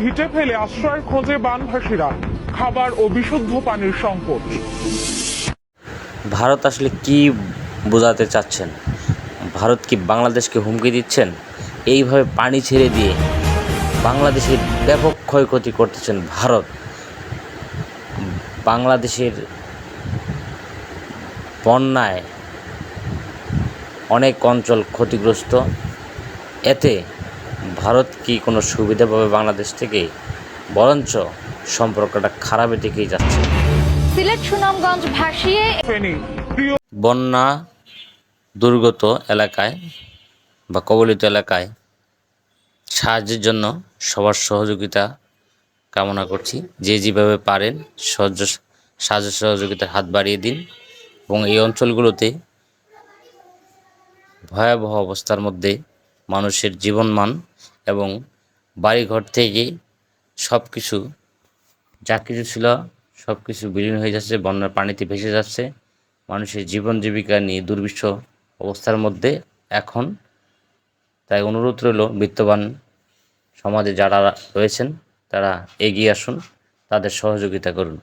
ভিটে ফেলে আশ্রয়ের খোঁজে বানভাসীরা, খাবার ও বিশুদ্ধ পানির সংকট। ভারত আসলে কি বোঝাতে চাচ্ছেন? ভারত কি বাংলাদেশকে হুমকি দিচ্ছেন? এইভাবে পানি ছেড়ে দিয়ে বাংলাদেশের ব্যাপক ক্ষয়ক্ষতি করতেছেন ভারত। বাংলাদেশের বন্যায় অনেক অঞ্চল ক্ষতিগ্রস্ত। এতে ভারত কি কোনো সুবিধা পাবে বাংলাদেশ থেকে? বরঞ্চ সম্পর্কটা খারাপের দিকেই যাচ্ছে। সিলেট সুনামগঞ্জ ভাসিয়ে বন্যা দুর্গত এলাকায় বা কবলিত এলাকায় সাহায্যের জন্য সবার সহযোগিতা কামনা করছি। যে যেভাবে পারেন সহ্য সাহায্য সহযোগিতার হাত বাড়িয়ে দিন এবং এই অঞ্চলগুলোতে ভয়াবহ অবস্থার মধ্যে মানুষের জীবনমান এবং বাড়িঘর থেকে সব কিছু যা কিছু ছিল সব কিছু বিলীন হয়ে যাচ্ছে, বন্যার পানিতে ভেসে যাচ্ছে। মানুষের জীবন জীবিকা নিয়ে দুর্বিষ অবস্থার মধ্যে এখন। তাই অনুরোধ রইল, বিত্তবান সমাজে যারা রয়েছেন, তারা এগিয়ে আসুন, তাদের সহযোগিতা করুন।